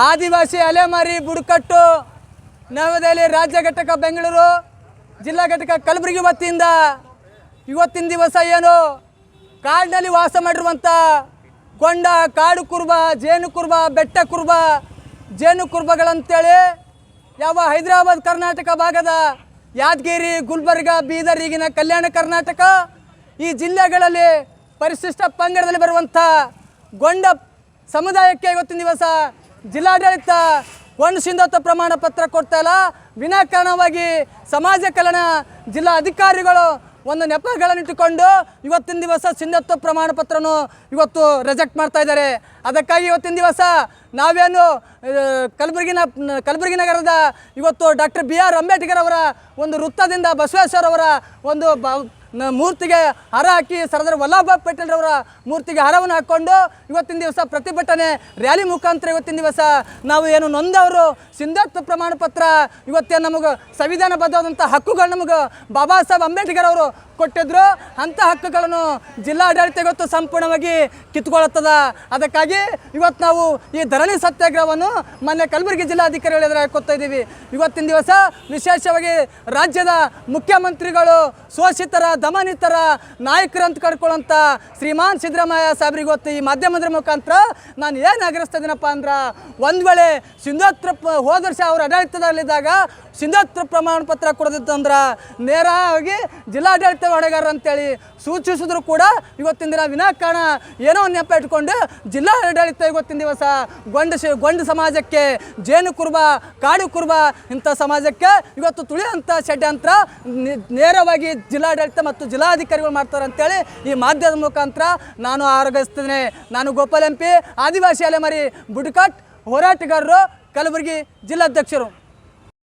ಆದಿವಾಸಿ ಅಲೆಮಾರಿ ಬುಡಕಟ್ಟು, ನವದೆಹಲಿ ರಾಜ್ಯ ಘಟಕ ಬೆಂಗಳೂರು, ಜಿಲ್ಲಾ ಘಟಕ ಕಲಬುರಗಿ ವತಿಯಿಂದ ಇವತ್ತಿನ ದಿವಸ ಏನು? ಕಾಡಿನಲ್ಲಿ ವಾಸ ಮಾಡಿರುವಂಥ ಕೊಂಡ ಕಾಡು ಕುರುಬ, ಜೇನು ಕುರುಬ, ಬೆಟ್ಟ ಕುರುಬ, ಜೇನು ಕುರುಬಗಳಂತೇಳಿ ಯಾವ ಹೈದರಾಬಾದ್ ಕರ್ನಾಟಕ ಭಾಗದ ಯಾದಗಿರಿ, ಗುಲ್ಬರ್ಗ, ಬೀದರ್, ಈಗಿನ ಕಲ್ಯಾಣ ಕರ್ನಾಟಕ ಈ ಜಿಲ್ಲೆಗಳಲ್ಲಿ ಪರಿಶಿಷ್ಟ ಪಂಗಡದಲ್ಲಿ ಬರುವಂಥ ಗೊಂಡ ಸಮುದಾಯಕ್ಕೆ ಇವತ್ತಿನ ದಿವಸ ಜಿಲ್ಲಾಡಳಿತ ಒಂದು ಸಿಂಧತ್ವ ಪ್ರಮಾಣ ಪತ್ರ ಕೊಡ್ತಾ ಇಲ್ಲ. ವಿನಾಕಾರಣವಾಗಿ ಸಮಾಜ ಕಲ್ಯಾಣ ಜಿಲ್ಲಾ ಅಧಿಕಾರಿಗಳು ಒಂದು ನೆಪಗಳನ್ನಿಟ್ಟುಕೊಂಡು ಇವತ್ತಿನ ದಿವಸ ಸಿಂಧತ್ವ ಪ್ರಮಾಣ ಪತ್ರನೂ ಇವತ್ತು ರಿಜೆಕ್ಟ್ ಮಾಡ್ತಾ ಇದ್ದಾರೆ. ಅದಕ್ಕಾಗಿ ಇವತ್ತಿನ ದಿವಸ ನಾವೇನು ಕಲಬುರಗಿನ, ಕಲಬುರಗಿ ನಗರದ ಇವತ್ತು ಡಾಕ್ಟರ್ ಬಿ ಆರ್ ಅಂಬೇಡ್ಕರ್ ಅವರ ಒಂದು ವೃತ್ತದಿಂದ ಬಸವೇಶ್ವರ ಅವರ ಒಂದು ಬ ಮೂರ್ತಿಗೆ ಹರ ಹಾಕಿ ಸರ್ದಾರ್ ವಲ್ಲಭಭಾಯ್ ಪಟೇಲ್ ಅವರ ಮೂರ್ತಿಗೆ ಹರವನ್ನು ಹಾಕ್ಕೊಂಡು ಇವತ್ತಿನ ದಿವಸ ಪ್ರತಿಭಟನೆ ರ್ಯಾಲಿ ಮುಖಾಂತರ ಇವತ್ತಿನ ದಿವಸ ನಾವು ಏನು ನೊಂದವರು ಸಿಂಧತ್ವ ಪ್ರಮಾಣ ಪತ್ರ ಇವತ್ತೇನು ನಮಗೆ ಸಂವಿಧಾನಬದ್ಧವಾದಂಥ ಹಕ್ಕುಗಳು ನಮಗೆ ಬಾಬಾ ಸಾಹೇಬ್ ಅಂಬೇಡ್ಕರ್ ಅವರು ಕೊಟ್ಟಿದ್ರು. ಅಂಥ ಹಕ್ಕುಗಳನ್ನು ಜಿಲ್ಲಾಡಳಿತ ಇವತ್ತು ಸಂಪೂರ್ಣವಾಗಿ ಕಿತ್ಕೊಳ್ಳುತ್ತದ ಅದಕ್ಕಾಗಿ ಇವತ್ತು ನಾವು ಈ ಧರಣಿ ಸತ್ಯಾಗ್ರಹವನ್ನು ಮೊನ್ನೆ ಕಲಬುರಗಿ ಜಿಲ್ಲಾಧಿಕಾರಿಗಳ ಎದುರು ಹಾಕೋತಾ ಇದ್ದೀವಿ. ಇವತ್ತಿನ ದಿವಸ ವಿಶೇಷವಾಗಿ ರಾಜ್ಯದ ಮುಖ್ಯಮಂತ್ರಿಗಳು, ಶೋಷಿತರ ದಮನಿತರ ನಾಯಕರು ಅಂತ ಕರ್ಕೊಳ್ಳೋಂಥ ಶ್ರೀಮಾನ್ ಸಿದ್ದರಾಮಯ್ಯ ಸಾಹೇಬ್ರಿಗೆ ಗೊತ್ತು ಈ ಮಾಧ್ಯಮದ ಮುಖಾಂತರ ನಾನು ಏನು ಆಗ್ರಹಿಸ್ತಾ ಇದ್ದೀನಪ್ಪ ಅಂದ್ರೆ, ಒಂದು ವೇಳೆ ಸಿಂಧೋತ್ರ ಹೋದ ವರ್ಷ ಅವ್ರ ಆಡಳಿತದಲ್ಲಿದ್ದಾಗ ಸಿಂಧೋತ್ರ ಪ್ರಮಾಣ ಪತ್ರ ಕೊಡದಿತ್ತಂದ್ರೆ ನೇರವಾಗಿ ಜಿಲ್ಲಾಡಳಿತ ಹೊಣೆಗಾರ ಅಂತೇಳಿ ಸೂಚಿಸಿದ್ರು ಕೂಡ ಇವತ್ತಿನ ದಿನ ವಿನಾಕಾರಣ ಏನೋ ನೆಪ ಇಟ್ಕೊಂಡು ಜಿಲ್ಲಾಡಳಿತ ಇವತ್ತಿನ ದಿವಸ ಗೊಂಡ ಗೊಂಡ ಸಮಾಜಕ್ಕೆ ಜೇನು ಕುರುಬ, ಕಾಡು ಕುರುಬ ಇಂಥ ಸಮಾಜಕ್ಕೆ ಇವತ್ತು ತುಳಿಯುವಂಥ ಷಡ್ಯಂತ್ರ ನೇರವಾಗಿ ಜಿಲ್ಲಾಡಳಿತ ಮತ್ತು ಜಿಲ್ಲಾಧಿಕಾರಿಗಳು ಮಾಡ್ತಾರೆ ಅಂತೇಳಿ ಈ ಮಾಧ್ಯಮದ ಮುಖಾಂತರ ನಾನು ಆರೋಗಿಸ್ತೇನೆ ನಾನು ಗೋಪಾಲ್ ಎಂ ಪಿ, ಆದಿವಾಸಿ ಅಲೆಮಾರಿ, ಬುಡಕಟ್ ಹೋರಾಟಗಾರರು, ಕಲಬುರಗಿ ಜಿಲ್ಲಾಧ್ಯಕ್ಷರು.